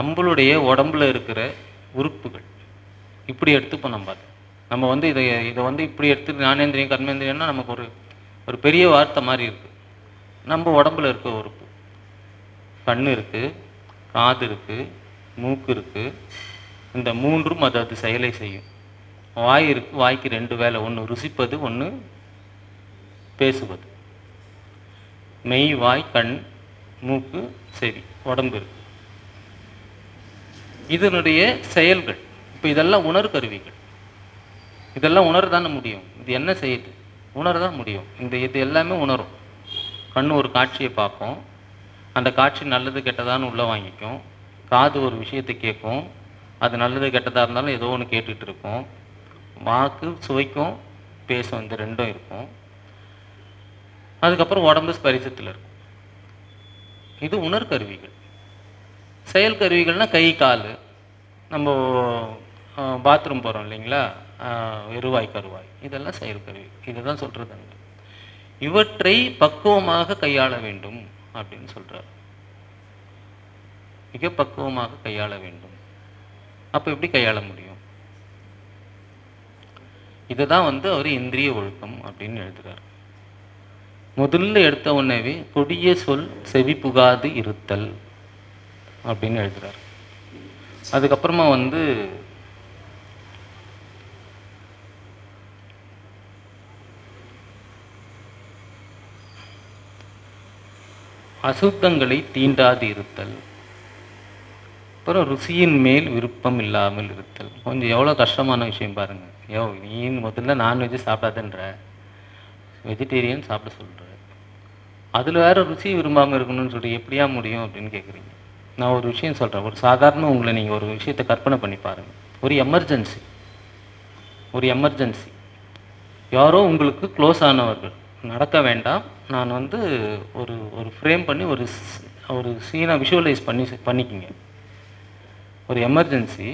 நம்மளுடைய உடம்புல இருக்கிற உறுப்புகள். இப்படி எடுத்துப்போம் நம்ம அது. நம்ம வந்து இதை இதை வந்து இப்படி எடுத்து ஞானேந்திரியம் கர்மேந்திரியம்னா நமக்கு ஒரு ஒரு பெரிய வார்த்தை மாதிரி இருக்குது நம்ம உடம்புல இருக்க உறுப்பு. கண் இருக்குது காது இருக்குது மூக்கு இருக்குது இந்த மூன்றும் அது அது செயலை செய்யும். வாய் இருக்கு வாய்க்கு ரெண்டு வேலை. ஒன்று ருசிப்பது ஒன்று பேசுவது. மெய் வாய் கண் மூக்கு செவி. உடம்பு இருக்கு. இதனுடைய செயல்கள். இப்போ இதெல்லாம் உணர்கருவிகள். இதெல்லாம் உணர தானே முடியும். இது என்ன செய்யுது உணர தான் முடியும். இந்த இது எல்லாமே உணரும். கண் ஒரு காட்சியை பார்க்கும். அந்த காட்சி நல்லது கெட்டதான்னு உள்ளே வாங்கிக்கும். காது ஒரு விஷயத்தை கேட்கும். அது நல்லது கெட்டதாக இருந்தாலும் ஏதோ ஒன்று கேட்டுகிட்டு இருக்கும். வாக்கு சுவைக்கும் பேசும் இந்த ரெண்டும் இருக்கும். அதுக்கப்புறம் உடம்பு ஸ்பரிசத்தில் இருக்கும். இது உணர்கருவிகள். செயல் கருவிகள்னால் கை கால். நம்ம பாத்ரூம் போகிறோம் இல்லைங்களா? வெறுவாய் எருவாய் கருவாய். இதெல்லாம் செயற்கருவி இதுதான் சொல்கிறதுங்க இவற்றை பக்குவமாக கையாள வேண்டும் அப்படின்னு சொல்கிறார் மிக பக்குவமாக கையாள வேண்டும். அப்போ எப்படி கையாள முடியும்? இதை தான் வந்து அவர் இந்திரிய ஒழுக்கம் அப்படின்னு எழுதுகிறார் முதல்ல எடுத்த உடனேவே கொடிய சொல் செவி புகாது இருத்தல் அப்படின்னு எழுதுகிறார் அதுக்கப்புறமா வந்து அசுத்தங்களை தீண்டாது இருத்தல் அப்புறம் ருசியின் மேல் விருப்பம் இல்லாமல் இருத்தல். கொஞ்சம் எவ்வளோ கஷ்டமான விஷயம் பாருங்கள் யோ நீ முதல்ல நான்வெஜ் சாப்பிடாதன்ற. வெஜிடேரியன் சாப்பிட சொல்கிற அதில் வேறு ருசி விரும்பாமல் இருக்கணும்னு சொல்லி எப்படியா முடியும் அப்படின்னு கேட்குறீங்க நான் ஒரு விஷயம் சொல்கிறேன் ஒரு சாதாரண உங்களை நீங்கள் ஒரு விஷயத்தை கற்பனை பண்ணி பாருங்கள் ஒரு எமர்ஜென்சி ஒரு எமர்ஜென்சி யாரோ உங்களுக்கு க்ளோஸ் ஆனவர்கள். நடக்க வேண்டாம். நான் வந்து ஒரு ஒரு ஃப்ரேம் பண்ணி ஒரு ஒரு சீனை விஷுவலைஸ் பண்ணி பண்ணிக்கிங்க. ஒரு எமர்ஜென்சி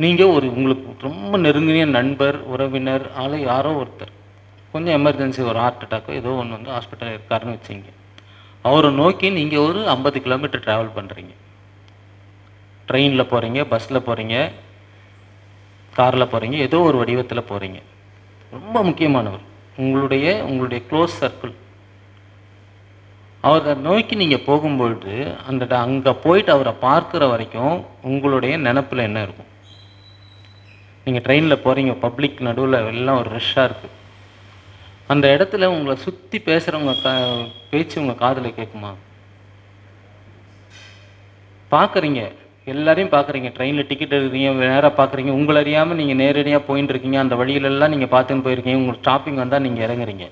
நீங்கள் ஒரு உங்களுக்கு ரொம்ப நெருங்கிய நண்பர் உறவினர் ஆளை யாரோ ஒருத்தர். கொஞ்சம் எமர்ஜென்சி ஒரு ஹார்ட் அட்டாக்கோ ஏதோ ஒன்று வந்து ஹாஸ்பிட்டல் இருக்காருன்னு வச்சிங்க அவரை நோக்கி நீங்கள் ஒரு ஐம்பது கிலோமீட்டர் ட்ராவல் பண்ணுறீங்க ட்ரெயினில் போகிறீங்க பஸ்ஸில் போகிறீங்க காரில் போகிறீங்க ஏதோ ஒரு வடிவத்தில் போகிறீங்க ரொம்ப முக்கியமானவர். உங்களுடைய உங்களுடைய க்ளோஸ் சர்க்கிள் அவரை நோக்கி நீங்கள் போகும்பொழுது அந்த அங்கே போயிட்டு அவரை பார்க்குற வரைக்கும் உங்களுடைய நினப்பில் என்ன இருக்கும்? நீங்கள் ட்ரெயினில் போகிறீங்க பப்ளிக் நடுவில் எல்லாம் ஒரு ரஷ்ஷாக இருக்குது அந்த இடத்துல உங்களை சுற்றி பேசுகிறவங்க க பேச்சு உங்கள் காதில் கேட்குமா பார்க்குறீங்க எல்லாரையும் பார்க்குறீங்க ட்ரெயினில் டிக்கெட் எடுக்கிறீங்க நேராக பார்க்குறீங்க உங்களை அறியாமல் நீங்கள் நேரடியாக போயின்னு இருக்கீங்க. அந்த வழியிலெல்லாம் நீங்கள் பார்த்துன்னு போயிருக்கீங்க. உங்களுக்கு ஸ்டாப்பிங் வந்தால் நீங்கள் இறங்குறீங்க.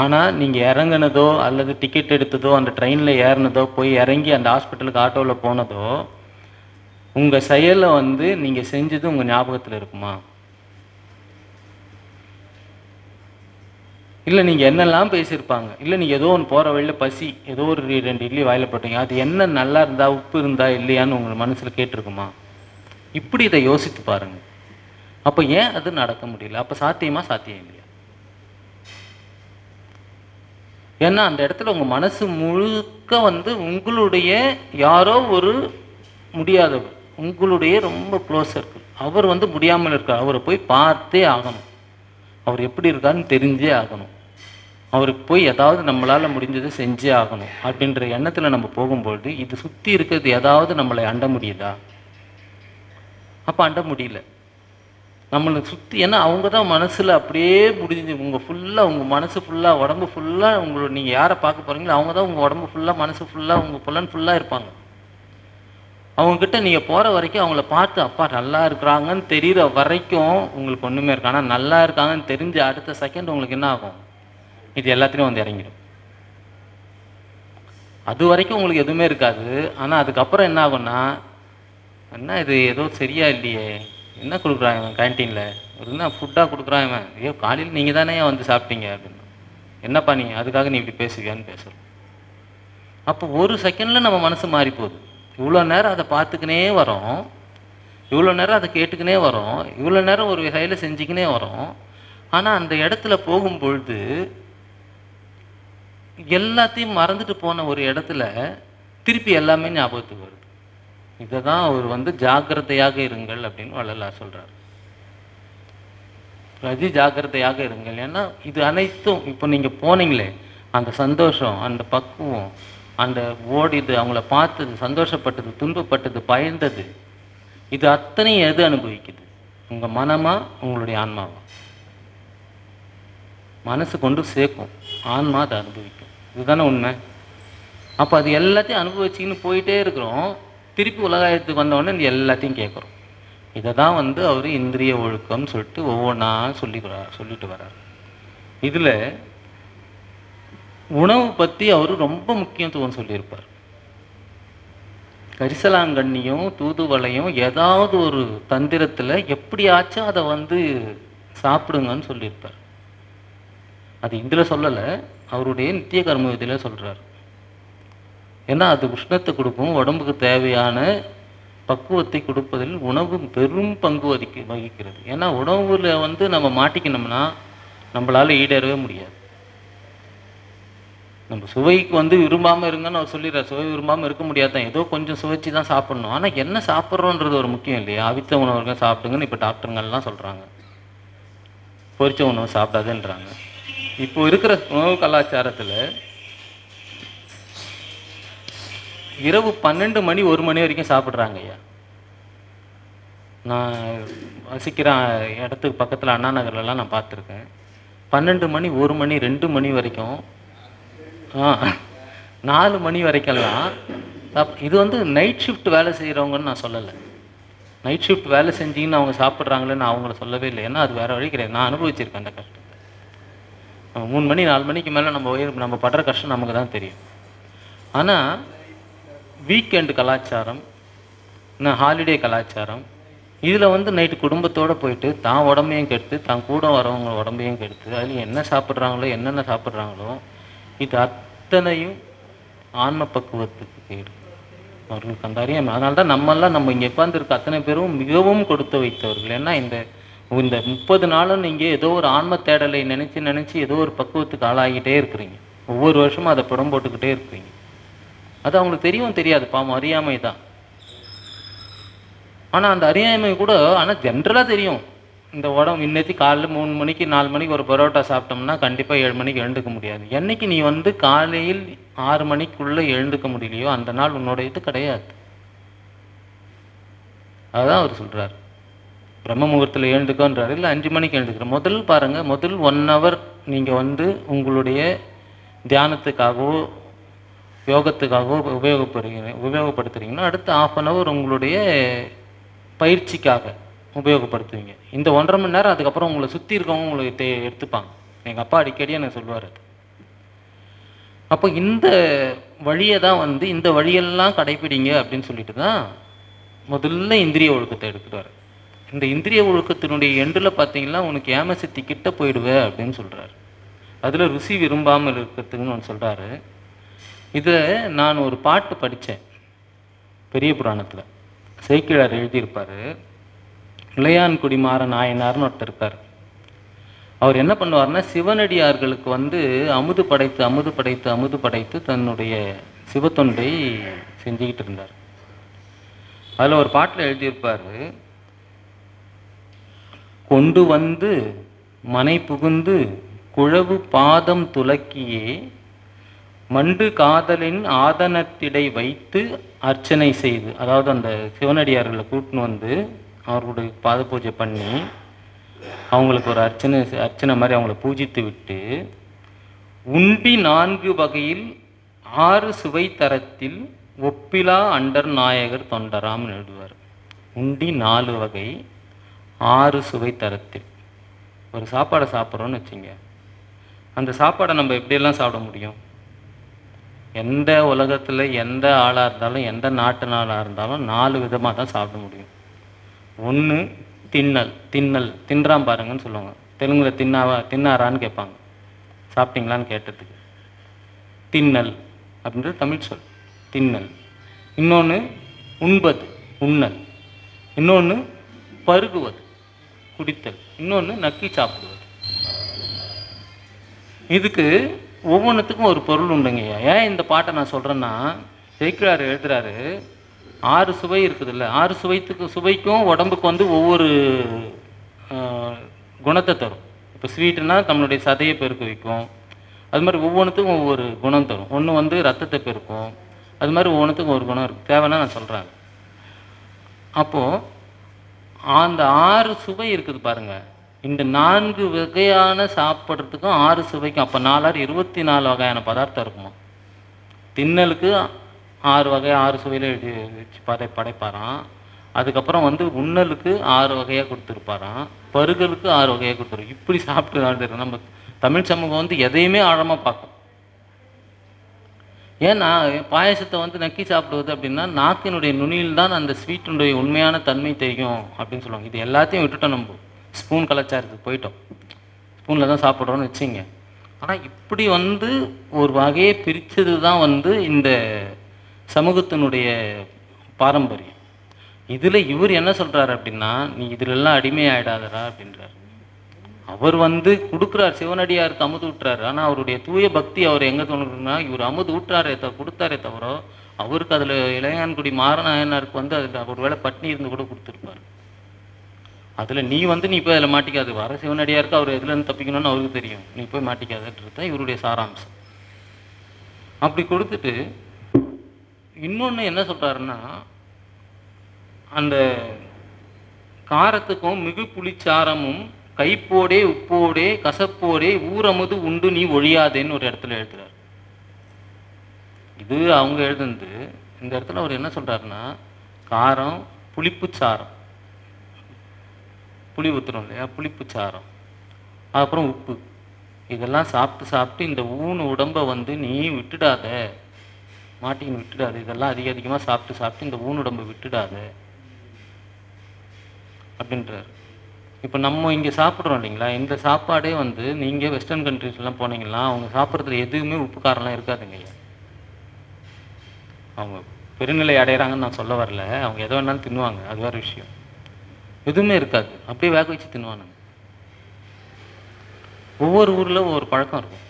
ஆனால் நீங்கள் இறங்குனதோ அல்லது டிக்கெட் எடுத்ததோ அந்த ட்ரெயினில் ஏறினதோ போய் இறங்கி அந்த ஹாஸ்பிட்டலுக்கு ஆட்டோவில் போனதோ உங்கள் செயலை வந்து நீங்கள் செஞ்சது உங்கள் ஞாபகத்தில் இருக்குமா? இல்லை நீங்கள் என்னெல்லாம் பேசியிருப்பாங்க? இல்லை நீங்கள் ஏதோ ஒன்று போகிற வழியில் பசி ஏதோ ஒரு ரெண்டு இட்லி வாயில் போட்டீங்க. அது என்ன நல்லா இருந்தா உப்பு இருந்தா இல்லையான்னு உங்கள் மனசில் கேட்டிருக்குமா? இப்படி இதை யோசித்து பாருங்கள் அப்போ ஏன் அது நடக்க முடியல? அப்போ சாத்தியமா சாத்தியம் இல்லையா? ஏன்னா அந்த இடத்துல உங்கள் மனசு முழுக்க வந்து உங்களுடைய யாரோ ஒரு முடியாதவர். உங்களுடைய ரொம்ப க்ளோஸ் சர்க்கிள் அவர் வந்து முடியாமல் இருக்கார். அவரை போய் பார்த்தே ஆகணும். அவர் எப்படி இருக்காருன்னு தெரிஞ்சே ஆகணும். அவருக்கு போய் ஏதாவது நம்மளால் முடிஞ்சதை செஞ்சே ஆகணும் அப்படின்ற எண்ணத்தில் நம்ம போகும்பொழுது இது சுற்றி இருக்கிறது ஏதாவது நம்மளை அண்ட முடியுதா? அப்போ அண்ட முடியல. நம்மளை சுற்றி ஏன்னா அவங்க தான் மனசில் அப்படியே முடிஞ்சு உங்கள் ஃபுல்லாக உங்கள் மனசு ஃபுல்லாக உடம்பு ஃபுல்லாக உங்களோட நீங்கள் யாரை பார்க்க போகிறீங்களோ அவங்க தான் உங்கள் உடம்பு ஃபுல்லாக மனசு ஃபுல்லாக உங்கள் புலன் ஃபுல்லாக இருப்பாங்க. அவங்கக்கிட்ட நீங்கள் போகிற வரைக்கும் அவங்கள பார்த்து அப்பா நல்லா இருக்கிறாங்கன்னு தெரிகிற வரைக்கும் உங்களுக்கு ஒன்றுமே இருக்கு ஆனால் நல்லா இருக்காங்கன்னு தெரிஞ்ச அடுத்த செகண்ட் உங்களுக்கு என்ன ஆகும்? இது எல்லாத்துலேயும் வந்து இறங்கிடும். அது வரைக்கும் உங்களுக்கு எதுவுமே இருக்காது. ஆனால் அதுக்கப்புறம் என்ன ஆகும்னா என்ன இது ஏதோ சரியா இல்லையே. என்ன கொடுக்குறான் இவன் கேன்டீனில் ஒரு என்ன ஃபுட்டாக கொடுக்குறான் இவன்? ஐயோ காலையில் நீங்கள் தானே வந்து சாப்பிட்டீங்க அப்படின்னு. என்னப்பா நீ அதுக்காக நீ இப்படி பேசுவியான்னு பேசுகிறோம் அப்போ ஒரு செகண்டில் நம்ம மனசு மாறி போகுது இவ்வளோ நேரம் அதை பார்த்துக்கினே வரோம். இவ்வளோ நேரம் அதை கேட்டுக்கினே வரோம். இவ்வளோ நேரம் ஒரு செயலை செஞ்சுக்கினே வரோம். ஆனால் அந்த இடத்துல போகும்பொழுது எல்லாத்தையும் மறந்துட்டு போன ஒரு இடத்துல திருப்பி எல்லாமே ஞாபகத்துக்கு வருது. இதை தான் அவர் வந்து ஜாக்கிரதையாக இருங்கள் அப்படின்னு வள்ளலார் சொல்கிறார் ரஜி ஜாக்கிரதையாக இருங்கள். ஏன்னா இது அனைத்தும் இப்போ நீங்கள் போனீங்களே அந்த சந்தோஷம் அந்த பக்குவம் அந்த ஓடிது அவங்கள பார்த்தது சந்தோஷப்பட்டது துன்பப்பட்டது பயந்தது இது அத்தனையும் எது அனுபவிக்குது? உங்கள் மனமா உங்களுடைய ஆன்மாவா? மனசு கொண்டு சேர்க்கும். ஆன்மா அதை அனுபவிக்கும். இதுதானே உண்மை. அப்போ அது எல்லாத்தையும் அனுபவிச்சின்னு போயிட்டே இருக்கிறோம். திருப்பி உலகாயத்துக்கு வந்தோடனே இந்த எல்லாத்தையும் கேட்குறோம். இதை தான் வந்து அவர் இந்திரிய ஒழுக்கம்னு சொல்லிட்டு ஒவ்வொன்றா சொல்லி சொல்லிட்டு வர்றார் இதில் உணவு பற்றி அவர் ரொம்ப முக்கியத்துவம் சொல்லியிருப்பார். கரிசலாங்கண்ணியும் தூதுவளையும் ஏதாவது ஒரு தந்திரத்தில் எப்படியாச்சும் அதை வந்து சாப்பிடுங்கன்னு சொல்லியிருப்பார். அது இதில் சொல்லலை. அவருடைய நித்திய கர்ம விதியில் சொல்கிறார் ஏன்னா அது உஷ்ணத்தை கொடுக்கும் உடம்புக்கு தேவையான பக்குவத்தை கொடுப்பதில் உணவு பெரும் பங்கு வகிக்க வகிக்கிறது. ஏன்னா உணவில் வந்து நம்ம மாட்டிக்கணும்னா நம்மளால் ஈடேறவே முடியாது. நம்ம சுவைக்கு வந்து விரும்பாமல் இருங்கன்னு அவர் சொல்லிடுறார். சுவை விரும்பாமல் இருக்க முடியாது தான். ஏதோ கொஞ்சம் சுவைச்சு தான் சாப்பிடணும். ஆனால் என்ன சாப்பிட்றோன்றது ஒரு முக்கியம் இல்லையா? அவித்த உணவுகள் சாப்பிடுங்கன்னு இப்போ டாக்டருங்கள்லாம் சொல்கிறாங்க பொரிச்ச உணவு சாப்பிடாதுன்றாங்க. இப்போ இருக்கிற உணவு கலாச்சாரத்தில் இரவு பன்னெண்டு மணி ஒரு மணி வரைக்கும் சாப்பிட்றாங்க ஐயா. நான் வசிக்கிற இடத்துக்கு பக்கத்தில் அண்ணா நகர்லலாம் நான் பார்த்துருக்கேன். பன்னெண்டு மணி ஒரு மணி ரெண்டு மணி வரைக்கும் நாலு மணி வரைக்கெல்லாம் இது வந்து நைட் ஷிஃப்ட் வேலை செய்கிறவங்கன்னு நான் சொல்லலை. நைட் ஷிஃப்ட் வேலை செஞ்சிங்கன்னு அவங்க சாப்பிட்றாங்களேன்னு நான் அவங்கள சொல்லவே இல்லை. ஏன்னா அது வேறு வழி கிடையாது. நான் அனுபவிச்சிருக்கேன் அந்த கஷ்டம். மூணு மணி நாலு மணிக்கு மேலே நம்ம உயிர் நம்ம படுற கஷ்டம் நமக்கு தான் தெரியும். ஆனால் வீக்கெண்டு கலாச்சாரம் இன்னும் ஹாலிடே கலாச்சாரம் இதில் வந்து நைட்டு குடும்பத்தோடு போயிட்டு தான் உடம்பையும் கெடுத்து தான் கூட வரவங்க உடம்பையும் கெடுத்து அதில் என்ன சாப்பிட்றாங்களோ என்னென்ன சாப்பிட்றாங்களோ இது அத்தனையும் ஆன்ம பக்குவத்துக்கு கேடு. அவர்களுக்கு அந்த அறியாமல் அதனால தான் நம்மெல்லாம் நம்ம இங்கே உட்காந்துருக்க அத்தனை பேரும் மிகவும் கொடுத்து வைத்தவர்கள். ஏன்னா இந்த இந்த முப்பது நாளும் நீங்கள் ஏதோ ஒரு ஆன்ம தேடலை நினச்சி நினச்சி ஏதோ ஒரு பக்குவத்துக்கு ஆளாகிட்டே இருக்கிறீங்க. ஒவ்வொரு வருஷமும் அதை படம் போட்டுக்கிட்டே இருக்கிறீங்க. அது அவங்களுக்கு தெரியும் தெரியாது பாவம் அறியாமை தான். ஆனால் அந்த அறியாமை கூட ஆனால் ஜென்ரலாக தெரியும். இந்த உடம்பு இன்னைக்கு காலைல மூணு மணிக்கு நாலு மணிக்கு ஒரு பரோட்டா சாப்பிட்டோம்னா கண்டிப்பாக ஏழு மணிக்கு எழுந்துக்க முடியாது. என்னைக்கு நீ வந்து காலையில் ஆறு மணிக்குள்ளே எழுந்துக்க முடியலையோ அந்த நாள் உன்னோட இது கிடையாது. அதுதான் அவர் சொல்கிறார் பிரம்ம முகூர்த்தத்தில் எழுந்துக்கோன்றாரு. இல்லை அஞ்சு மணிக்கு எழுந்துக்கிற முதல் பாருங்கள் முதல் ஒன் ஹவர் நீங்கள் வந்து உங்களுடைய தியானத்துக்காகவோ யோகத்துக்காகவோ உபயோகப்படுறீங்க உபயோகப்படுத்துகிறீங்கன்னா அடுத்த ஆஃப் அன் ஹவர் உங்களுடைய பயிற்சிக்காக உபயோகப்படுத்துவீங்க. இந்த ஒன்றரை மணி நேரம் அதுக்கப்புறம் உங்களை சுற்றி இருக்கவங்க உங்களுக்கு தே எடுத்துப்பாங்க. எங்கள் அப்பா அடிக்கடி எனக்கு சொல்லுவார் அப்போ இந்த வழியை தான் வந்து இந்த வழியெல்லாம் கடைப்பிடிங்க அப்படின்னு சொல்லிட்டு தான் முதல்ல இந்திரிய ஒழுக்கத்தை எடுத்துட்டார் இந்த இந்திரிய ஒழுக்கத்தினுடைய எண்டில் பார்த்தீங்கன்னா உனக்கு ஏமசித்தி கிட்ட போயிடுவ அப்படின்னு சொல்கிறார் அதில் ருசி விரும்பாமல் இருக்கிறதுக்குன்னு ஒன்று சொல்கிறாரு இதை நான் ஒரு பாட்டு படித்தேன் பெரிய புராணத்தில். சேக்கிழார் எழுதியிருப்பார். இளையான்குடி மாற நாயனார்னு ஒருத்தர் இருக்கார். அவர் என்ன பண்ணுவார்னா சிவனடியார்களுக்கு வந்து அமுது படைத்து அமுது படைத்து அமுது படைத்து தன்னுடைய சிவத்தொண்டை செஞ்சுக்கிட்டு இருந்தார். அதில் ஒரு பாட்டில் எழுதியிருப்பார். கொண்டு வந்து மனை புகுந்து குழவு பாதம் துலக்கியே மண்டு காதலின் ஆதனத்திடை வைத்து அர்ச்சனை செய்து அதாவது அந்த சிவனடியார்களை கூட்டின்னு வந்து அவர்களுடைய பாத பூஜை பண்ணி அவங்களுக்கு ஒரு அர்ச்சனை அர்ச்சனை மாதிரி அவங்கள பூஜித்து விட்டு உண்டி நான்கு வகையில் ஆறு சுவை தரத்தில் ஒப்பிலா அண்டர் நாயகர் தொண்டராம்னு எழுதுவார். உண்டி நாலு வகை ஆறு சுவை தரத்தில். ஒரு சாப்பாடை சாப்பிட்றோன்னு வச்சுங்க. அந்த சாப்பாடை நம்ம எப்படியெல்லாம் சாப்பிட முடியும்? எந்த உலகத்தில் எந்த ஆளாக இருந்தாலும் எந்த நாட்டு நாளாக இருந்தாலும் நாலு விதமாக தான் சாப்பிட முடியும். ஒன்று தின்னல் தின்னல் தின்றான் பாருங்கன்னு சொல்லுவாங்க. தெலுங்கில் தின்னாவா தின்னாரான்னு கேட்பாங்க. சாப்பிட்டீங்களான்னு கேட்டதுக்கு. தின்னல் அப்படின்றது தமிழ் சொல். தின்னல். இன்னொன்று உண்பது உண்ணல். இன்னொன்று பருகுவது. குடித்தல். இன்னொன்று நக்கி சாப்பிடுவது. இதுக்கு ஒவ்வொன்றுத்துக்கும் ஒரு பொருள் உண்டுங்கய்யா ஏன் இந்த பாட்டை நான் சொல்கிறேன்னா ஜெயிக்கிறார் எழுதுறாரு. ஆறு சுவை இருக்குதுல்ல. ஆறு சுவைத்துக்கு சுவைக்கும் உடம்புக்கு வந்து ஒவ்வொரு குணத்தை தரும். இப்போ ஸ்வீட்டுனா நம்மளுடைய சதையை பெருக்க வைக்கும். அது மாதிரி ஒவ்வொன்றுத்துக்கும் ஒவ்வொரு குணம் தரும். ஒன்று வந்து ரத்தத்தை பெருக்கும். அது மாதிரி ஒவ்வொன்றுத்துக்கும் ஒரு குணம் இருக்குது தேவைன்னா நான் சொல்கிறேன் அப்போது அந்த ஆறு சுவை இருக்குது பாருங்க. இந்த நான்கு வகையான சாப்பிட்றதுக்கும் ஆறு சுவைக்கும் அப்போ நாலாறு இருபத்தி நாலு வகையான பதார்த்தம் இருக்குமா? தின்னலுக்கு ஆறு வகை ஆறு சுவையில் எழுதி வச்சு படை படைப்பாராம். அதுக்கப்புறம் வந்து உண்ணலுக்கு ஆறு வகையாக கொடுத்துருப்பாராம். பருகலுக்கு ஆறு வகையாக கொடுத்துரு இப்படி சாப்பிட்டு நம்ம தமிழ் சமூகம் வந்து எதையுமே ஆழமாக பார்க்கும் ஏன்னா பாயசத்தை வந்து நக்கி சாப்பிடுவது அப்படின்னா நாக்கினுடைய நுனியில் தான் அந்த ஸ்வீட்டினுடைய உண்மையான தன்மை தெரியும் அப்படின்னு சொல்லுவாங்க. இது எல்லாத்தையும் விட்டுட்டோம் நம்ம. ஸ்பூன் கலாச்சாரத்துக்கு போயிட்டோம். ஸ்பூனில் தான் சாப்பிட்றோன்னு வச்சுங்க ஆனால் இப்படி வந்து ஒரு வகையை பிரித்தது தான் வந்து இந்த சமூகத்தினுடைய பாரம்பரியம். இதில் இவர் என்ன சொல்கிறாரு அப்படின்னா நீ இதிலெல்லாம் அடிமையாயிடாதரா அப்படின்றார். அவர் வந்து கொடுக்குறார் சிவனடியாருக்கு அமுது ஊட்டுறாரு ஆனால் அவருடைய தூய பக்தி அவர் எங்கே தோணுதுன்னா இவர் அமுது ஊட்டுறாரே த கொடுத்தாரே தவிர அவருக்கு அதில் இளையான்குடி மாறநாயனாருக்கு வந்து அதில் ஒரு வேளை பட்னி இருந்து கூட கொடுத்துருப்பாரு. அதில் நீ வந்து நீ போய் அதில் மாட்டிக்காது. வர சிவனடியாருக்கு அவர் எதுலேருந்து தப்பிக்கணும்னு அவருக்கு தெரியும். நீ போய் மாட்டிக்காதுன்றது தான் இவருடைய சாராம்சம். அப்படி கொடுத்துட்டு இன்னொன்று என்ன சொல்கிறாருன்னா அந்த காரத்துக்கும் மிகு புளிச்சாரமும் கைப்போடே உப்போடே கசப்போடே ஊரமுது உண்டு நீ ஒழியாதேன்னு ஒரு இடத்துல எழுதுறாரு. இது அவங்க எழுதுனது. இந்த இடத்துல அவர் என்ன சொல்கிறாருன்னா காரம் புளிப்பு சாரம். புளி ஊத்துறோம் இல்லையா? புளிப்பு சாரம். அப்புறம் உப்பு. இதெல்லாம் சாப்பிட்டு சாப்பிட்டு இந்த ஊன் உடம்பை வந்து நீ விட்டுடாத. மாட்டின்னு விட்டுடாத. இதெல்லாம் அதிக அதிகமாக சாப்பிட்டு சாப்பிட்டு இந்த ஊன் உடம்பை விட்டுடாத. அப்படின்றாரு. இப்போ நம்ம இங்கே சாப்பிட்றோம் இல்லைங்களா? இந்த சாப்பாடே வந்து நீங்கள் வெஸ்டர்ன் கண்ட்ரிஸ்லாம் போனீங்கன்னா அவங்க சாப்பிட்றதுல எதுவுமே உப்பு காரம்லாம் இருக்காதுங்க ஐயா. அவங்க பெருநிலை அடையிறாங்கன்னு நான் சொல்ல வரல. அவங்க எதை வேணாலும் தின்னுவாங்க. அது வேறு விஷயம். எதுவுமே இருக்காது. அப்படியே வேக வச்சு தின்னுவானுங்க. ஒவ்வொரு ஊரில் ஒவ்வொரு பழக்கம் இருக்கும்.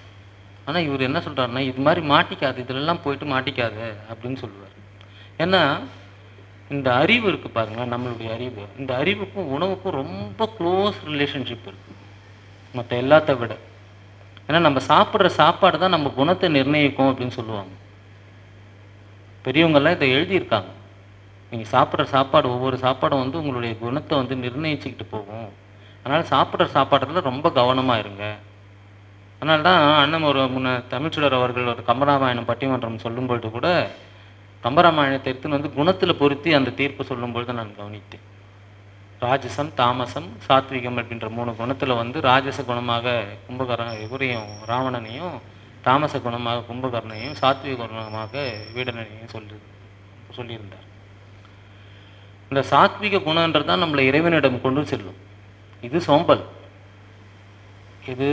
ஆனால் இவர் என்ன சொல்கிறாருன்னா இது மாதிரி மாட்டிக்காது இதிலெல்லாம் போயிட்டு மாட்டிக்காது அப்படின்னு சொல்லுவார். ஏன்னா இந்த அறிவு இருக்கு பாருங்க நம்மளுடைய அறிவு. இந்த அறிவுக்கும் உணவுக்கும் ரொம்ப க்ளோஸ் ரிலேஷன்ஷிப் இருக்கு. மற்ற எல்லாத்த விட. ஏன்னா நம்ம சாப்பிட்ற சாப்பாடு தான் நம்ம குணத்தை நிர்ணயிக்கும் அப்படின்னு சொல்லுவாங்க. பெரியவங்கெல்லாம் இதை எழுதியிருக்காங்க. நீங்கள் சாப்பிட்ற சாப்பாடு ஒவ்வொரு சாப்பாடும் வந்து உங்களுடைய குணத்தை வந்து நிர்ணயிச்சுக்கிட்டு போகும். அதனால் சாப்பிட்ற சாப்பாடுறதுல ரொம்ப கவனமாக இருங்க. அதனால தான் அண்ணன் ஒரு முன்ன தமிழ்ச்சுடர் அவர்கள் ஒரு கம்பராமாயணம் பட்டிமன்றம் சொல்லும்பொழுது கூட கம்பராமாயணத்தை எடுத்துன்னு வந்து குணத்தில் பொருத்தி அந்த தீர்ப்பு சொல்லும்பொழுது நான் கவனித்தேன். ராஜசம் தாமசம் சாத்விகம் அப்படின்ற மூணு குணத்தில் வந்து ராஜச குணமாக கும்பகரண இவரையும் ராவணனையும் தாமச குணமாக கும்பகர்ணையும் சாத்விக குணமாக வீடனையும் சொல்லி சொல்லியிருந்தார். இந்த சாத்விக குணன்றது தான் நம்மளை இறைவனிடம் கொண்டு செல்லும். இது சோம்பல். இது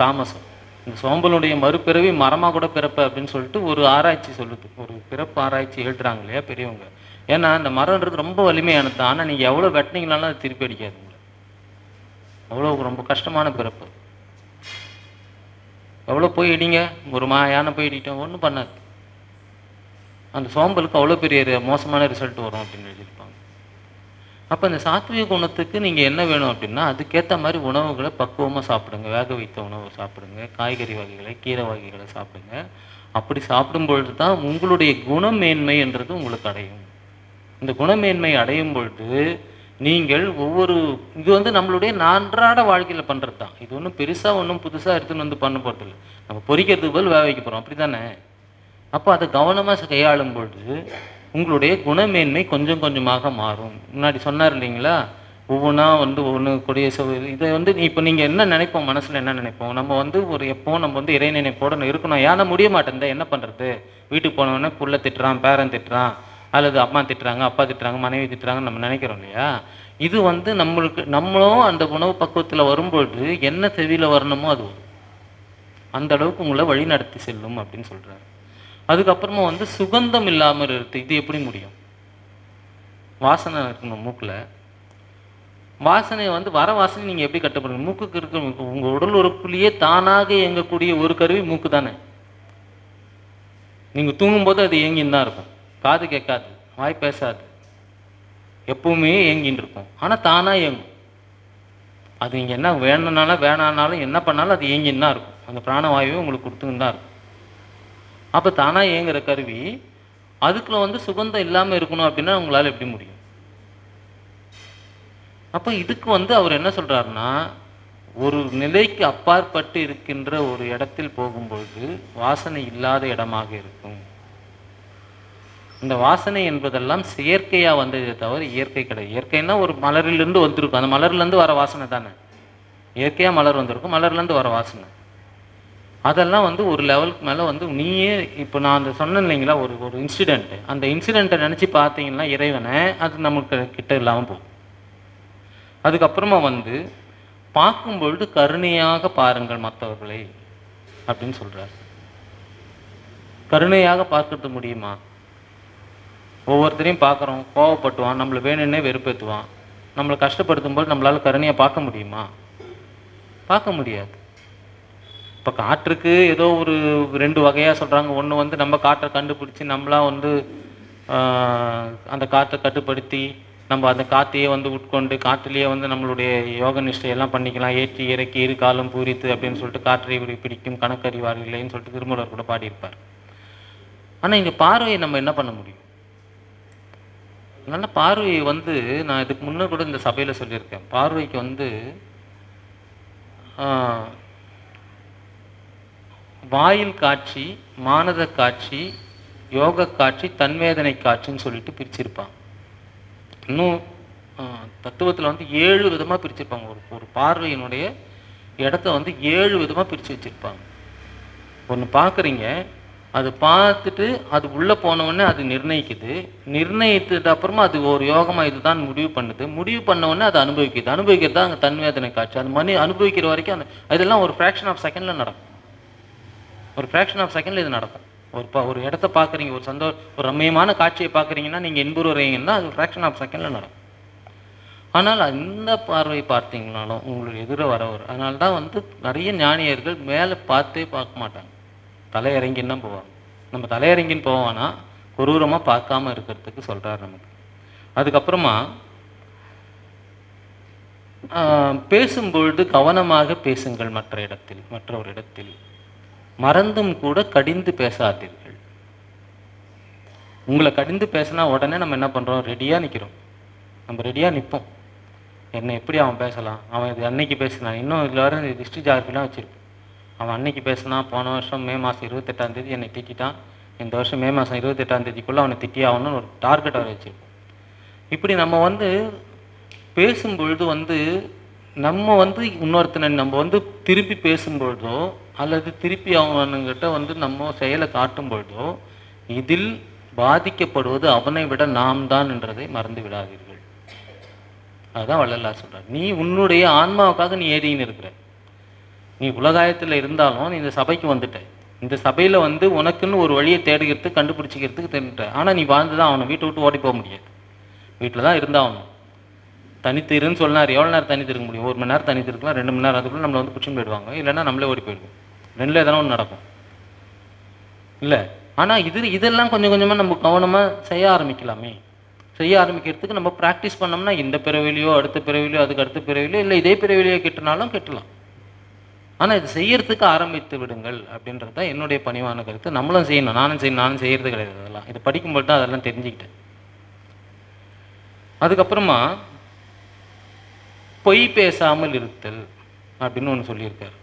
தாமசம். சோம்பலுடைய மறுபிறவி மரமாக கூட பிறப்ப அப்படின்னு சொல்லிட்டு ஒரு ஆராய்ச்சி சொல்லுது. ஒரு பிறப்பு ஆராய்ச்சி எழுதுறாங்க இல்லையா பெரியவங்க. ஏன்னா அந்த மரம்ன்றது ரொம்ப வலிமையானது. தான் ஆனால் நீங்கள் எவ்வளோ வெட்டினீங்களாலும் அது திருப்பி அடிக்காது. அவ்வளோ ரொம்ப கஷ்டமான பிறப்பு. எவ்வளோ போய் இடிங்க ஒரு மா யானை போய் இடிக்கிட்டோம் ஒன்றும் பண்ணாது. அந்த சோம்பலுக்கு அவ்வளோ பெரிய மோசமான ரிசல்ட் வரும் அப்படின்னு எழுதியிருப்பாங்க. அப்போ இந்த சாத்விக குணத்துக்கு நீங்கள் என்ன வேணும் அப்படின்னா அதுக்கேற்ற மாதிரி உணவுகளை பக்குவமாக சாப்பிடுங்க. வேக வைத்த உணவு சாப்பிடுங்க. காய்கறி வகைகளை கீரை வகைகளை சாப்பிடுங்க. அப்படி சாப்பிடும் பொழுது தான் உங்களுடைய குணமேன்மை என்றது உங்களுக்கு அடையும். இந்த குணமேன்மை அடையும் பொழுது நீங்கள் ஒவ்வொரு இது வந்து நம்மளுடைய அன்றாட வாழ்க்கையில் பண்ணுறது தான். இது ஒன்றும் பெருசாக ஒன்றும் புதுசாக எடுத்துன்னு வந்து பண்ண போகிறது இல்லை. நம்ம பொறிக்கிறதுக்கு பதில் வேக வைக்க போகிறோம் அப்படி தானே அப்போ அதை கவனமாக கையாளும் பொழுது உங்களுடைய குணமேன்மை கொஞ்சம் கொஞ்சமாக மாறும். முன்னாடி சொன்னார் இல்லைங்களா? ஒவ்வொன்றா வந்து ஒவ்வொன்று கொடிய செவ இதை வந்து இப்போ நீங்கள் என்ன நினைப்போம்? மனசில் என்ன நினைப்போம்? நம்ம வந்து ஒரு எப்போ நம்ம வந்து இறை நினைப்போட இருக்கணும். ஏன்னா முடிய மாட்டேன் என்ன பண்ணுறது வீட்டுக்கு போனோடனே புள்ள திட்டுறான் பேரன் திட்டுறான் அல்லது அம்மா திட்டுறாங்க அப்பா திட்டுறாங்க மனைவி திட்டுறாங்கன்னு நம்ம நினைக்கிறோம் இல்லையா? இது வந்து நம்மளுக்கு நம்மளும் அந்த உணவு பக்குவத்தில் வரும்பொழுது என்ன செவியில் வரணுமோ அது. வரும் அந்த அளவுக்கு உங்களை வழி நடத்தி செல்லும் அப்படின்னு சொல்றாரு. அதுக்கப்புறமா வந்து சுகந்தம் இல்லாமல் இருக்கு. இது எப்படி முடியும்? வாசனை இருக்கணும் மூக்கில். வாசனையை வந்து வர வாசனை நீங்கள் எப்படி கட்டுப்படுங்க மூக்குக்கு இருக்க உங்கள் உடல் உறுப்புலேயே தானாக இயங்கக்கூடிய ஒரு கருவி மூக்கு தானே. நீங்கள் தூங்கும்போது அது இயங்கின்னு தான் இருக்கும். காது கேட்காது வாய் பேசாது. எப்பவுமே இயங்கின்னு இருக்கும். ஆனால் தானாக இயங்கும். அது இங்கே என்ன வேணும்னாலும் வேணானாலும் என்ன பண்ணாலும் அது ஏங்கின்னு தான் இருக்கும். அந்த பிராணவாயுவை உங்களுக்கு கொடுத்துன்னு தான் இருக்கும். அப்போ தானாக இயங்குற கருவி அதுக்குள்ள வந்து சுகந்தம் இல்லாமல் இருக்கணும் அப்படின்னா உங்களால் எப்படி முடியும்? அப்போ இதுக்கு வந்து அவர் என்ன சொல்கிறாருன்னா ஒரு நிலைக்கு அப்பாற்பட்டு இருக்கின்ற ஒரு இடத்தில் போகும்பொழுது வாசனை இல்லாத இடமாக இருக்கும். இந்த வாசனை என்பதெல்லாம் செயற்கையாக வந்ததே தவிர இயற்கை கிடையாது. இயற்கைன்னா ஒரு மலரிலிருந்து வந்திருக்கும். அந்த மலர்லேருந்து வர வாசனை தானே? இயற்கையாக மலர் வந்திருக்கும். மலர்லேருந்து வர வாசனை. அதெல்லாம் வந்து ஒரு லெவலுக்கு மேலே வந்து நீயே இப்போ நான் அந்த சொன்னேன் இல்லைங்களா ஒரு ஒரு இன்சிடெண்ட்டு அந்த இன்சிடெண்ட்டை நினச்சி பார்த்தீங்கன்னா இறைவனை அது நமக்கு கிட்ட இல்லாமல் போகும். அதுக்கப்புறமா வந்து பார்க்கும் பொழுது கருணையாக பாருங்கள் மற்றவர்களை அப்படின்னு சொல்கிறார் கருணையாக பார்க்கறது முடியுமா? ஒவ்வொருத்தரையும் பார்க்குறோம் கோவப்பட்டுவான் நம்மளை வேணும்னே வெறுப்பேற்றுவான் நம்மளை கஷ்டப்படுத்தும் போது நம்மளால் கருணையாக பார்க்க முடியுமா? பார்க்க முடியாது. இப்போ காற்றுக்கு ஏதோ ஒரு ரெண்டு வகையாக சொல்கிறாங்க ஒன்று வந்து நம்ம காற்றை கண்டுபிடிச்சி நம்மளா வந்து அந்த காற்றை கட்டுப்படுத்தி நம்ம அந்த காற்றையே வந்து உட்கொண்டு காற்றுலேயே வந்து நம்மளுடைய யோக நிஷ்டையெல்லாம் பண்ணிக்கலாம். ஏற்றி இறக்கி இரு காலம் பூரித்து அப்படின்னு சொல்லிட்டு காற்றை இப்படி பிடிக்கும். கணக்கறிவார்களேன்னு சொல்லிட்டு திருமூலர் கூட பாடியிருப்பார். ஆனால் இங்கே பார்வையை நம்ம என்ன பண்ண முடியும்? அதனால பார்வையை வந்து நான் இதுக்கு முன்னே கூட இந்த சபையில் சொல்லியிருக்கேன். பார்வைக்கு வந்து வாயில் காட்சி மானத காட்சி யோக காட்சி தன்வேதனை காட்சின்னு சொல்லிட்டு பிரிச்சிருப்பாங்க. இன்னும் தத்துவத்தில் வந்து ஏழு விதமாக பிரிச்சிருப்பாங்க. ஒரு ஒரு பார்வையினுடைய இடத்த வந்து ஏழு விதமாக பிரித்து வச்சுருப்பாங்க. ஒன்று பார்க்குறீங்க அது பார்த்துட்டு அது உள்ளே போனவுடனே அது நிர்ணயிக்குது. நிர்ணயித்தது அப்புறமா அது ஒரு யோகமாக இதுதான் முடிவு பண்ணுது. முடிவு பண்ண உடனே அது அனுபவிக்குது. அனுபவிக்கிறது தான் அங்கே தன்வேதனை காட்சி. அது மணி அனுபவிக்கிற வரைக்கும் அந்த இதெல்லாம் ஒரு ஃப்ராக்ஷன் ஆஃப் செகண்டில் நடக்கும். ஒரு ஃப்ராக்ஷன் ஆஃப் செகண்டில் இது நடக்கும். ஒரு ப ஒரு இடத்த பார்க்குறீங்க ஒரு சந்தோ ஒரு ரம்மியமான காட்சியை பார்க்குறீங்கன்னா நீங்கள் இன்புறுறீங்கன்னா அது ஃப்ராக்ஷன் ஆஃப் செகண்டில் நடக்கும். ஆனால் அந்த பார்வை பார்த்தீங்கனாலும் உங்களுக்கு எதிர வரவர் அதனால தான் வந்து நிறைய ஞானியர்கள் மேலே பார்த்தே பார்க்க மாட்டாங்க. தலையிறங்கின்னு தான் போவாங்க. நம்ம தலையிறங்கின்னு போவோம்னா கொரூரமாக பார்க்காம இருக்கிறதுக்கு சொல்கிறார் நமக்கு. அதுக்கப்புறமா பேசும்பொழுது கவனமாக பேசுங்கள் மற்ற இடத்தில் மற்ற ஒரு இடத்தில். மறந்தும் கூட கடிந்து பேசாதீர்கள். உங்களை கடிந்து பேசினா உடனே நம்ம என்ன பண்ணுறோம் ரெடியாக நிற்கிறோம் நம்ம ரெடியாக நிற்போம் என்ன எப்படி அவன் பேசலாம்? அவன் இது அன்னைக்கு பேசினான் இன்னும் இதில் வர டிஸ்ட்ரிக் ஜாகிரபிலாம் வச்சுருப்பான் அவன் அன்னைக்கு பேசினான் போன வருஷம் மே மாதம் இருபத்தெட்டாம் தேதி என்னை திட்டான் இந்த வருஷம் மே மாதம் இருபத்தெட்டாம் தேதிக்குள்ளே அவனை திட்டி ஆகணும்னு ஒரு டார்கெட் வர வச்சுருப்போம். இப்படி நம்ம வந்து பேசும்பொழுது வந்து நம்ம வந்து இன்னொருத்தனை நம்ம வந்து திருப்பி பேசும்பொழுதோ அல்லது திருப்பி அவனுங்கிட்ட வந்து நம்ம செயலை காட்டும் பொழுதோ இதில் பாதிக்கப்படுவது அவனை விட நாம் தான் என்றதை மறந்து விடாதீர்கள். அதுதான் வள்ளலா சொல்கிறார் நீ உன்னுடைய ஆன்மாவுக்காக நீ ஏறின்னு இருக்கிற. நீ உலகாயத்தில் இருந்தாலும் நீ இந்த சபைக்கு வந்துட்ட. இந்த சபையில் வந்து உனக்குன்னு ஒரு வழியை தேடுகிறதுக்கு கண்டுபிடிச்சிக்கிறதுக்கு தெரிஞ்சுட்ட ஆனால் நீ வாழ்ந்து தான் ஆகணும். வீட்டை விட்டு ஓடி போக முடியாது. வீட்டில் தான் இருந்தாகணும். தனித்து இருன்னு சொன்னார் எவ்வளோ நேரம் தனித்து இருக்க முடியும்? ஒரு மணி நேரம் தனித்து இருக்கலாம் ரெண்டு மணி நேரம் அதுக்குள்ளே நம்மளை வந்து பிடிச்சின்னு போயிடுவாங்க. இல்லைன்னா நம்மளே ஓடி போயிடுவோம். ரெண்டில் எதனா ஒன்று நடக்கும். இல்லை. ஆனால் இது இதெல்லாம் கொஞ்சம் கொஞ்சமாக நம்ம கவனமாக செய்ய ஆரம்பிக்கலாமே. செய்ய ஆரம்பிக்கிறதுக்கு நம்ம ப்ராக்டிஸ் பண்ணோம்னா இந்த பிறவிலையோ அடுத்த பிறவிலையோ அதுக்கு அடுத்த பிறவிலையோ இல்லை இதே பிறவிலையோ கெட்டினாலும் கெட்டலாம். ஆனால் இது செய்யறதுக்கு ஆரம்பித்து விடுங்கள் அப்படின்றது தான் என்னுடைய பணிவான கருத்து. நம்மளும் செய்யணும். நானும் செய்யணும். நானும் செய்கிறது கிடையாது அதெல்லாம். இது படிக்கும்போது தான் அதெல்லாம் தெரிஞ்சுக்கிட்டேன். அதுக்கப்புறமா பொய் பேசாமல் இருத்தல் அப்படின்னு ஒன்று சொல்லியிருக்காரு.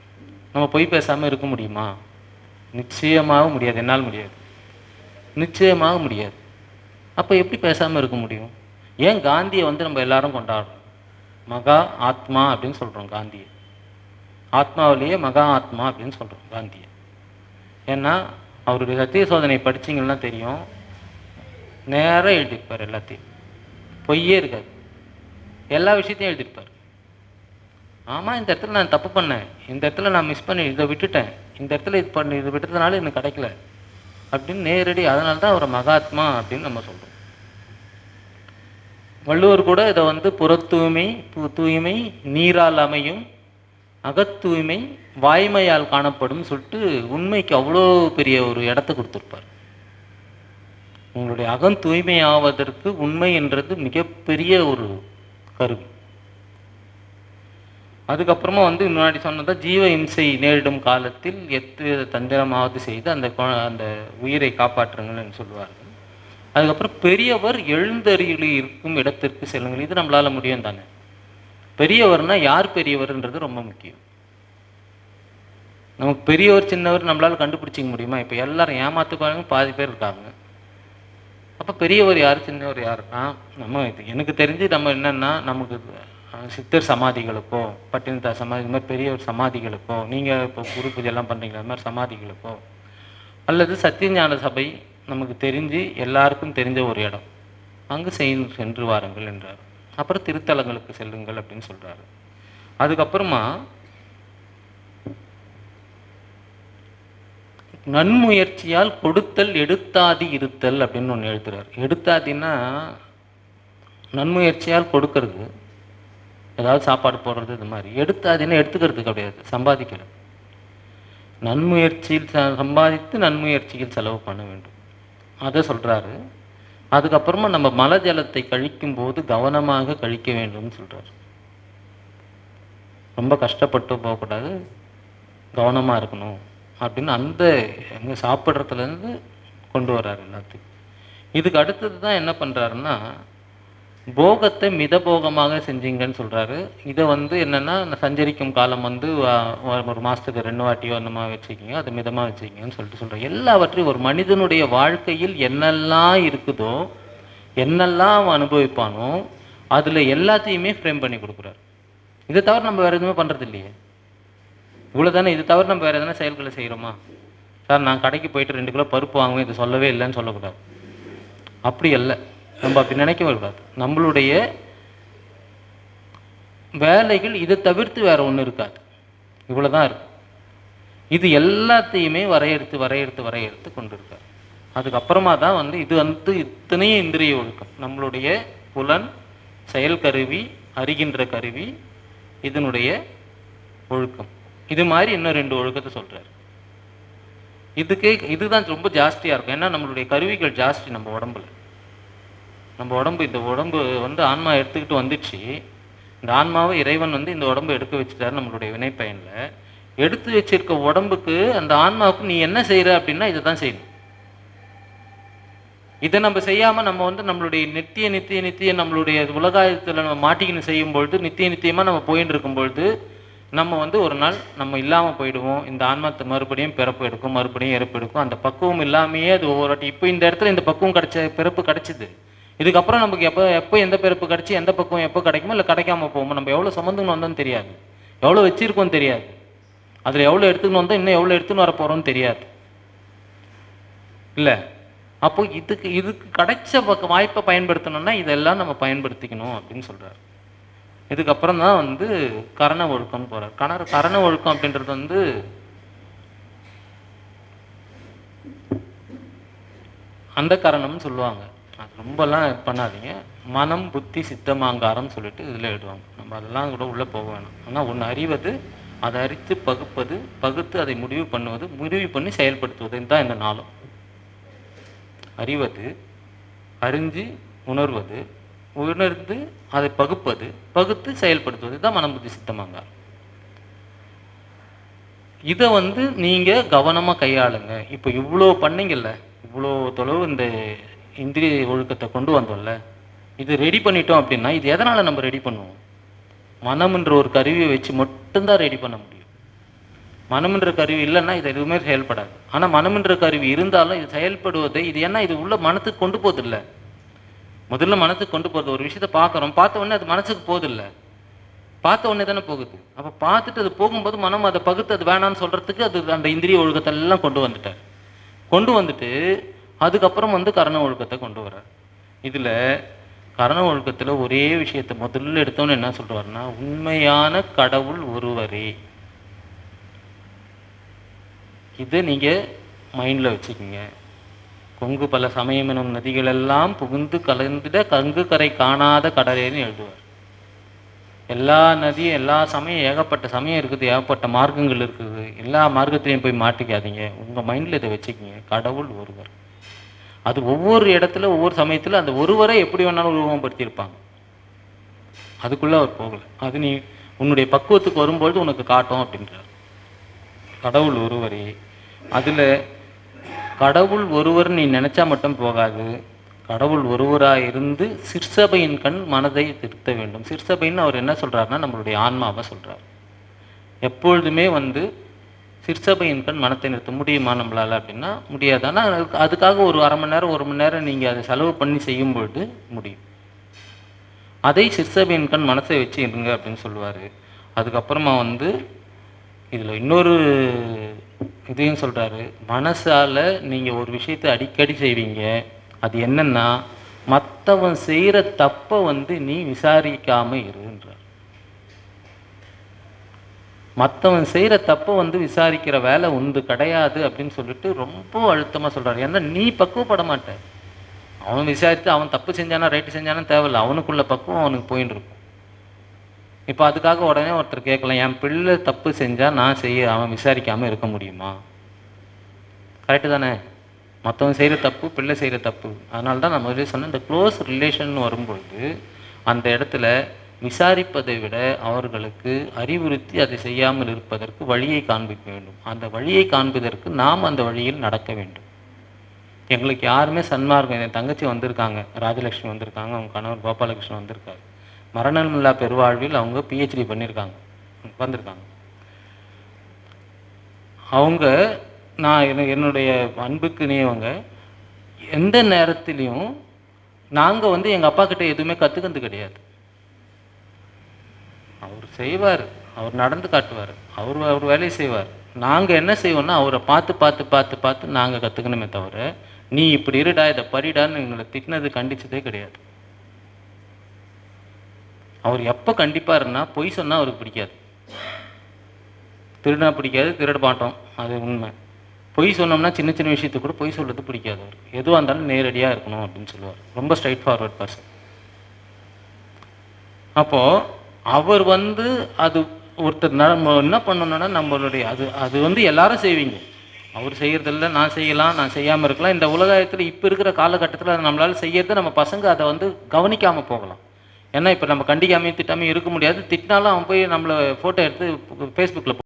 நம்ம பொய் பேசாமல் இருக்க முடியுமா? நிச்சயமாக முடியாது. என்னால் முடியாது. நிச்சயமாக முடியாது. அப்போ எப்படி பேசாமல் இருக்க முடியும்? ஏன் காந்தியை வந்து நம்ம எல்லாரும் கொண்டாடுறோம்? மகா ஆத்மா அப்படின்னு சொல்கிறோம் காந்தியை. ஆத்மாவிலேயே மகா ஆத்மா அப்படின்னு சொல்கிறோம் காந்தியை. ஏன்னா அவருடைய சத்திய சோதனை படிச்சீங்கன்னா தெரியும். நேராக எழுதியிருப்பார் எல்லாத்தையும். பொய்யே இருக்காது. எல்லா விஷயத்தையும் எழுதியிருப்பார். ஆமாம் இந்த இடத்துல நான் தப்பு பண்ணேன். இந்த இடத்துல நான் மிஸ் பண்ணி இதை விட்டுட்டேன். இந்த இடத்துல இது பண்ணி இதை விட்டதுனால எனக்கு கிடைக்கல. அப்படின்னு நேரடி அதனால தான் அவரை மகாத்மா அப்படின்னு நம்ம சொல்கிறோம் வள்ளுவர் கூட இதை வந்து புறத்தூய்மை பு- தூய்மை நீரால் அமையும் அகத்தூய்மை வாய்மையால் காணப்படும் சொல்லிட்டு உண்மைக்கு அவ்வளோ பெரிய ஒரு இடத்த கொடுத்துருப்பார். உங்களுடைய அகம் தூய்மையாவதற்கு உண்மை என்றது மிகப்பெரிய ஒரு கருவி. அதுக்கப்புறமா வந்து முன்னாடி சொன்னதா ஜீவ இம்சை நேரிடும் காலத்தில் எத்து தந்திரமாவது செய்து அந்த அந்த உயிரை காப்பாற்றுங்கள்னு சொல்லுவார்கள் அதுக்கப்புறம் பெரியவர் எழுந்தறியில் இருக்கும் இடத்திற்கு செல்லுங்கள். இது நம்மளால முடியும் தானே? பெரியவர்னா யார் பெரியவர்ன்றது ரொம்ப முக்கியம். நமக்கு பெரியவர் சின்னவர் நம்மளால கண்டுபிடிச்சிக்க முடியுமா? இப்போ எல்லாரும் ஏமாத்துக்காரங்க பாதி பேர் இருக்காங்க. அப்போ பெரியவர் யார் சின்னவர் யாருன்னா நம்ம இது எனக்கு தெரிஞ்சு நம்ம என்னன்னா நமக்கு சித்தர் சமாதிகளுக்கோ பட்டினத்தா சமாதி இந்த மாதிரி பெரிய ஒரு சமாதிகளுக்கோ நீங்கள் இப்போ குரு பூஜை எல்லாம் பண்ணுறீங்களா அது மாதிரி சமாதிகளுக்கோ அல்லது சத்தியஞான சபை நமக்கு தெரிஞ்சு எல்லாருக்கும் தெரிஞ்ச ஒரு இடம். அங்கு செய் சென்று வாருங்கள் என்றார். அப்புறம் திருத்தலங்களுக்கு செல்லுங்கள் அப்படின்னு சொல்கிறாரு அதுக்கப்புறமா நன்முயற்சியால் கொடுத்தல் எடுத்தாதி இருத்தல் அப்படின்னு ஒன்று எழுதுறார். எடுத்தாதின்னா நன்முயற்சியால் கொடுக்கறது ஏதாவது சாப்பாடு போடுறது இது மாதிரி. எடுத்தாதின்னா எடுத்துக்கிறது கிடையாது சம்பாதிக்கிறது நன்முயற்சியில் ச- சம்பாதித்து நன்முயற்சியில் செலவு பண்ண வேண்டும். அதை சொல்கிறாரு அதுக்கப்புறமா நம்ம மல ஜலத்தை கழிக்கும் போது கவனமாக கழிக்க வேண்டும்னு சொல்கிறார் ரொம்ப கஷ்டப்பட்டு போகக்கூடாது. கவனமாக இருக்கணும். அப்படின்னு அந்த எங்கே சாப்பிட்றதுலேருந்து கொண்டு வர்றாரு எல்லாத்தையும். இதுக்கு அடுத்தது தான் என்ன பண்ணுறாருன்னா போகத்தை மிதபோகமாக செஞ்சீங்கன்னு சொல்கிறாரு இதை வந்து என்னென்னா சஞ்சரிக்கும் காலம் வந்து ஒரு- ஒரு ரெண்டு வாட்டியோ அந்த மாதிரி வச்சுக்கிங்க அது மிதமாக வச்சுக்கிங்கன்னு சொல்லிட்டு சொல்கிறேன் எல்லாவற்றையும் ஒரு மனிதனுடைய வாழ்க்கையில் என்னெல்லாம் இருக்குதோ என்னெல்லாம் அவன் அனுபவிப்பானோ அதில் எல்லாத்தையுமே ஃப்ரேம் பண்ணி கொடுக்குறாரு. இதை தவிர நம்ம வேற எதுவுமே பண்ணுறது இல்லையே. இவ்வளோ தானே இது தவிர நம்ம வேறு எதனா செயல்களை செய்கிறோமா சார் நான் கடைக்கு போயிட்டு ரெண்டு கிலோ பருப்பு வாங்குவேன் இது சொல்லவே இல்லைன்னு சொல்லக்கூடாது. அப்படி இல்லை நம்ம அப்படி நினைக்கவே கூடாது. நம்மளுடைய வேலைகள் இதை தவிர்த்து வேறு ஒன்றும் இருக்காது. இவ்வளோ தான் இருக்கு. இது எல்லாத்தையுமே வரையறுத்து வரையறுத்து வரையறுத்து கொண்டு இருக்கார் அதுக்கப்புறமா தான் வந்து இது வந்து இத்தனையும் இந்திரிய ஒழுக்கம். நம்மளுடைய புலன் செயல் கருவி அறிகின்ற கருவி இதனுடைய ஒழுக்கம். இது மாதிரி இன்னும் ரெண்டு ஒழுக்கத்தை சொல்கிறார் இதுக்கே இதுதான் ரொம்ப ஜாஸ்தியாக இருக்கும். ஏன்னா நம்மளுடைய கருவிகள் ஜாஸ்தி நம்ம உடம்புல. நம்ம உடம்பு இந்த உடம்பு வந்து ஆன்மா எடுத்துக்கிட்டு வந்துச்சு. இந்த ஆன்மாவை இறைவன் வந்து இந்த உடம்பு எடுக்க வச்சுட்டாரு நம்மளுடைய வினைப்பயன்ல. எடுத்து வச்சிருக்க உடம்புக்கு அந்த ஆன்மாவுக்கு நீ என்ன செய்யற அப்படின்னா இதை தான் செய்யணும். இதை நம்ம செய்யாம நம்ம வந்து நம்மளுடைய நித்திய நித்திய நித்திய நம்மளுடைய உலகாயத்தில் நம்ம மாட்டிக்கின்னு செய்யும் பொழுது நித்திய நித்தியமாக நம்ம போயின்னு இருக்கும் பொழுது நம்ம வந்து ஒரு நாள் நம்ம இல்லாமல் போயிடுவோம். இந்த ஆன்மாத்தை மறுபடியும் பிறப்பு எடுக்கும் மறுபடியும் இறப்பு எடுக்கும். அந்த பக்குவம் இல்லாமையே அது ஒவ்வொரு வாட்டி இப்போ இந்த இடத்துல இந்த பக்குவம் கிடைச்ச பிறப்பு கிடைச்சிது. இதுக்கப்புறம் நமக்கு எப்போ எப்போ எந்த பிறப்பு கிடைச்சி எந்த பக்கம் எப்போ கிடைக்குமோ இல்லை கிடைக்காம போகுமோ நம்ம எவ்வளோ சுமந்துன்னு வந்தோம்னு தெரியாது. எவ்வளோ வச்சுருக்கோம் தெரியாது. அதில் எவ்வளோ எடுத்துன்னு வந்தோம் இன்னும் எவ்வளோ எடுத்துன்னு வர போகிறோம்னு தெரியாது. இல்லை? அப்போ இதுக்கு இதுக்கு கிடைச்ச பக்க வாய்ப்பை பயன்படுத்தணும்னா இதெல்லாம் நம்ம பயன்படுத்திக்கணும் அப்படின்னு சொல்கிறார் இதுக்கப்புறம் தான் வந்து கரண ஒழுக்கம்னு போகிறார் கண கரண ஒழுக்கம் அப்படின்றது வந்து அந்த கரணம்னு சொல்லுவாங்க. ரொம்பலாம் பண்ணாதீங்க. மனம் புத்தி சித்தமாங்காரம் சொல்லிட்டு இதில் எழுதுவாங்க. நம்ம அதெல்லாம் கூட உள்ளே போக வேணாம். ஆனால் ஒன்று அறிவது அதை அறித்து பகுப்பது பகுத்து அதை முடிவு பண்ணுவது முடிவு பண்ணி செயல்படுத்துவது தான் இந்த நாளும். அறிவது அறிஞ்சு உணர்வது உணர்ந்து அதை பகுப்பது பகுத்து செயல்படுத்துவது தான் மனம் புத்தி சித்தமாங்காரம். இதை வந்து நீங்க கவனமா கையாளுங்க. இப்போ இவ்வளோ பண்ணீங்கல்ல இவ்வளோ தொலைவு இந்த இந்திரிய ஒழுக்கத்தை கொண்டு வந்தோம்ல இது ரெடி பண்ணிட்டோம் அப்படின்னா இது எதனால் நம்ம ரெடி பண்ணுவோம்? மனம்ன்ற ஒரு கருவியை வச்சு மட்டும்தான் ரெடி பண்ண முடியும். மனம்ன்ற கருவி இல்லைன்னா இது எதுவுமே செயல்படாது. ஆனால் மனம்ன்ற கருவி இருந்தாலும் இது செயல்படுவது இது என்ன இது உள்ள மனத்துக்கு கொண்டு போதில்ல முதல்ல மனத்துக்கு கொண்டு போகிறது ஒரு விஷயத்த பார்க்குறோம் பார்த்த உடனே அது மனசுக்கு போகுது பார்த்த உடனே தானே போகுது. அப்போ பார்த்துட்டு அது போகும்போது மனம் அதை பகுத்து அது வேணாம்னு சொல்கிறதுக்கு அது அந்த இந்திரிய ஒழுக்கத்தை எல்லாம் கொண்டு வந்துட்டார். கொண்டு வந்துட்டு அதுக்கப்புறம் வந்து கரண ஒழுக்கத்தை கொண்டு வர்றார். இதில் கரண ஒழுக்கத்தில் ஒரே விஷயத்தை முதல்ல எடுத்தோன்னு என்ன சொல்கிறாருன்னா உண்மையான கடவுள் ஒருவரே. இதை நீங்கள் மைண்டில் வச்சுக்கோங்க. கொங்கு பல சமயம் எனும் நதிகளெல்லாம் புகுந்து கலந்துட கங்கு கரை காணாத கடலேன்னு எழுதுவார். எல்லா நதியும் எல்லா சமயம் ஏகப்பட்ட சமயம் இருக்குது ஏகப்பட்ட மார்க்கங்கள் இருக்குது. எல்லா மார்க்கத்திலையும் போய் மாட்டிக்காதீங்க. உங்கள் மைண்டில் இதை வச்சுக்கோங்க. கடவுள் ஒருவர். அது ஒவ்வொரு இடத்துல ஒவ்வொரு சமயத்தில் அந்த ஒருவரை எப்படி வேணாலும் உருவகப்படுத்தியிருப்பாங்க. அதுக்குள்ளே அவர் போகலை. அது நீ உன்னுடைய பக்குவத்துக்கு வரும்பொழுது உனக்கு காட்டும் அப்படின்றார். கடவுள் ஒருவரே அதில் கடவுள் ஒருவர் நீ நினச்சா மட்டும் போகாது. கடவுள் ஒருவராக இருந்து சிற்சபையின் கண் மனதை திருத்த வேண்டும். சிற்சபைன்னு அவர் என்ன சொல்கிறாருன்னா நம்மளுடைய ஆன்மாவை சொல்கிறார் எப்பொழுதுமே வந்து சிற்சபையின் பெண் மனத்தை நிறுத்த முடியுமா நம்மளால் அப்படின்னா முடியாது. ஆனால் அதுக்கு- அதுக்காக ஒரு அரை மணி நேரம் ஒரு மணி நேரம் நீங்கள் அதை செலவு பண்ணி செய்யும்பொழுது முடியும். அதை சிற்சபையின் கண் மனசை வச்சு இருங்க அப்படின்னு சொல்லுவார். அதுக்கப்புறமா வந்து இதில் இன்னொரு இதையும் சொல்கிறாரு மனசால் நீங்கள் ஒரு விஷயத்தை அடிக்கடி செய்வீங்க. அது என்னென்னா மற்றவன் செய்கிற தப்பை வந்து நீ விசாரிக்காமல் இருன்றார். மற்றவன் செய்கிற தப்பை வந்து விசாரிக்கிற வேலை உண்டு கிடையாது அப்படின்னு சொல்லிட்டு ரொம்ப அழுத்தமாக சொல்கிறாரு ஏன்னா நீ பக்குவப்பட மாட்ட அவன் விசாரித்து அவன் தப்பு செஞ்சானா ரைட்டு செஞ்சானா தேவையில்ல. அவனுக்குள்ள பக்குவம் அவனுக்கு போயின்னு இருக்கும். இப்போ அதுக்காக உடனே ஒருத்தர் கேட்கலாம் என் பிள்ளை தப்பு செஞ்சால் நான் செய்ய அவன் விசாரிக்காமல் இருக்க முடியுமா? கரெக்டு தானே. மற்றவன் செய்கிற தப்பு பிள்ளை செய்கிற தப்பு. அதனால தான் நான் முதலே சொன்னேன் இந்த க்ளோஸ் ரிலேஷன் வரும்பொழுது அந்த இடத்துல விசாரிப்பதை விட அவர்களுக்கு அறிவுறுத்தி அதை செய்யாமல் இருப்பதற்கு வழியை காண்பிக்க வேண்டும். அந்த வழியை காண்பதற்கு நாம் அந்த வழியில் நடக்க வேண்டும். எங்களுக்கு யாருமே சன்மார்க்கம் என் தங்கச்சி வந்திருக்காங்க ராஜலட்சுமி வந்திருக்காங்க அவங்க கணவர் கோபாலகிருஷ்ணன் வந்திருக்காரு. மரணமில்லா பெருவாழ்வில் அவங்க பிஹெச்டி பண்ணியிருக்காங்க வந்திருக்காங்க. அவங்க நான் என்ன- என்னுடைய அன்புக்கு நீவங்க எந்த நேரத்திலையும் நாங்கள் வந்து எங்கள் அப்பா கிட்ட எதுவுமே கற்றுக்கிறது கிடையாது. செய்வார். அவர் நடந்து காட்டுவார். அவர் அவர் வேலையை செய்வார். நாங்கள் என்ன செய்வோம்னா அவரை பார்த்து பார்த்து பார்த்து பார்த்து நாங்கள் கற்றுக்கணுமே தவிர நீ இப்படி இருடா இதை படிடான்னு எங்களை திட்டினது கண்டிச்சதே கிடையாது. அவர் எப்போ கண்டிப்பாருன்னா பொய் சொன்னால் அவருக்கு பிடிக்காது. திருடா பிடிக்காது திருட மாட்டோம். அது உண்மை. பொய் சொன்னோம்னா சின்ன சின்ன விஷயத்துக்கு கூட பொய் சொல்கிறது பிடிக்காது அவர் எதுவாக இருந்தாலும் நேரடியாக இருக்கணும் அப்படின்னு சொல்லுவார். ரொம்ப ஸ்ட்ரைட் ஃபார்வர்ட் பர்சன் அப்போது அவர் வந்து அது ஒருத்தர் நம்ம என்ன பண்ணணும்னா நம்மளுடைய அது அது வந்து எல்லாரும் செய்வீங்க. அவர் செய்கிறதில்ல நான் செய்யலாம் நான் செய்யாமல் இருக்கலாம். இந்த உலகத்தில் இப்போ இருக்கிற காலகட்டத்தில் அதை நம்மளால செய்யறது நம்ம பசங்க அதை வந்து கவனிக்காமல் போகலாம். ஏன்னா இப்போ நம்ம கண்டிக்காமையும் திட்டாமையும் இருக்க முடியாது. திட்டினாலும் அவன் போய் நம்மளை ஃபோட்டோ எடுத்து ஃபேஸ்புக்கில்